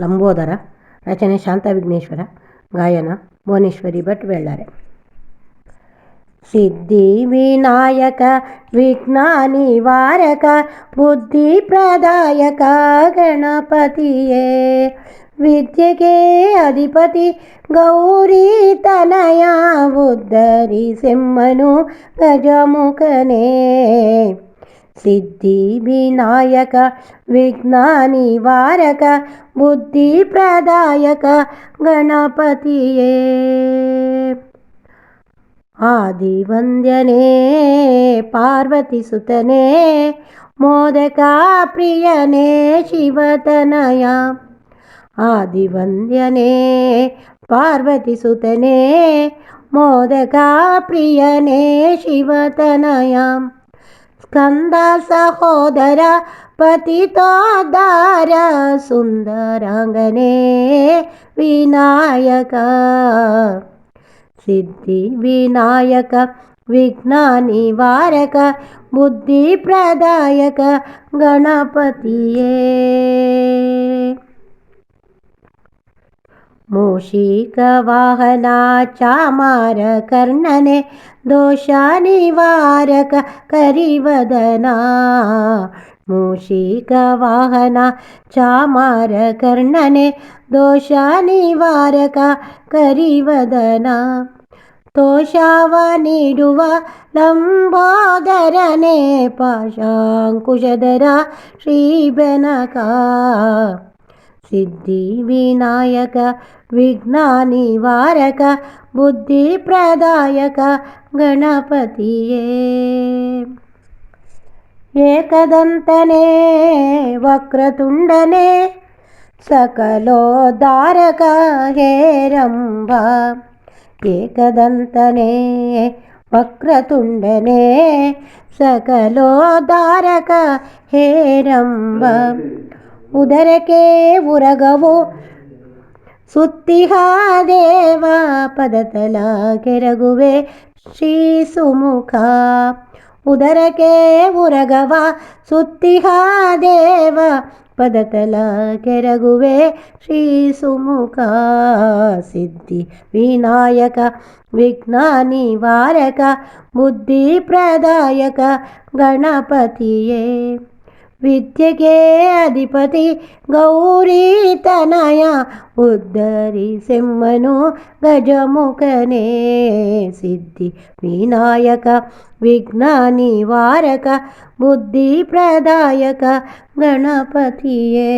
ಲಂಬೋದರ, ರಚನೆ ಶಾಂತ ವಿಘ್ನೇಶ್ವರ, ಗಾಯನ ಭುವನೇಶ್ವರಿ ಭಟ್ ಬೆಳ್ಳಾರೆ ಸಿದ್ಧಿ ವಿನಾಯಕ, ವಿಘ್ನ ನಿವಾರಕ, ಬುದ್ಧಿ ಪ್ರದಾಯಕ ಗಣಪತಿಯೇ. ವಿದ್ಯೆಗೆ ಅಧಿಪತಿ ಗೌರಿ ತನಯ ಉದ್ದರಿ ಸಿಂಹನು ಗಜಮುಖನೇ. సిద్ధి వినాయక విఘ్న నివారక బుద్ధి ప్రదాయక గణపతియే ఆదివంద్యనే పార్వతి సుతనే మోదకా ప్రియనే శివతనయా ఆదివంద్యనే పార్వతి సుతనే మోదకా ప్రియనే శివతనయాం స్కంద సహోదర పతితోదార సుందరంగనే వినాయక. సిద్ధి వినాయక విఘ్న నివారక బుద్ధి ప్రదాయక గణపతియే. मूषकवाहना चामार कर्णने करिवदना मूषिकवाहना चामारकर्णने मार करिवदना दोषा वा लम्बोदरने पाशाङ्कुशधरा श्रीबनका। సిద్ధి వినాయక విఘ్నానివారక బుద్ధి ప్రదాయక గణపతియే. ఏకదంతనే వక్రతుండనే సకలోదారక హేరంబ ఏకదంతనే వక్రతుండనే సకలోదారక హేరంబ ಉದರಕ್ಕೆ ಉರಗವು? ಸುತ್ತಿಹಾದೇವ ಪದತಲ ಕೆರಗುವೆ ಶ್ರೀ ಸುಮುಖ. ಉದರಕ್ಕೆ ಉರಗವ? ಸುತ್ತಿಹಾದೇವ ಪದತಲ ಕೆರಗುವೆ ಶ್ರೀ ಸುಮುಖ. ಸಿದ್ಧಿ ವಿನಾಯಕ ವಿಜ್ಞಾನಿ ವಾರಕ ಬುದ್ಧಿ ಪ್ರದಾಯಕ, ಗಣಪತಿಯೇ. విద్యకే అధిపతి గౌరీ తనయ ఉద్ధరి సింహను గజముఖనే సిద్ధి వినాయక విఘ్నాని వారక బుద్ధి ప్రదాయక గణపతియే.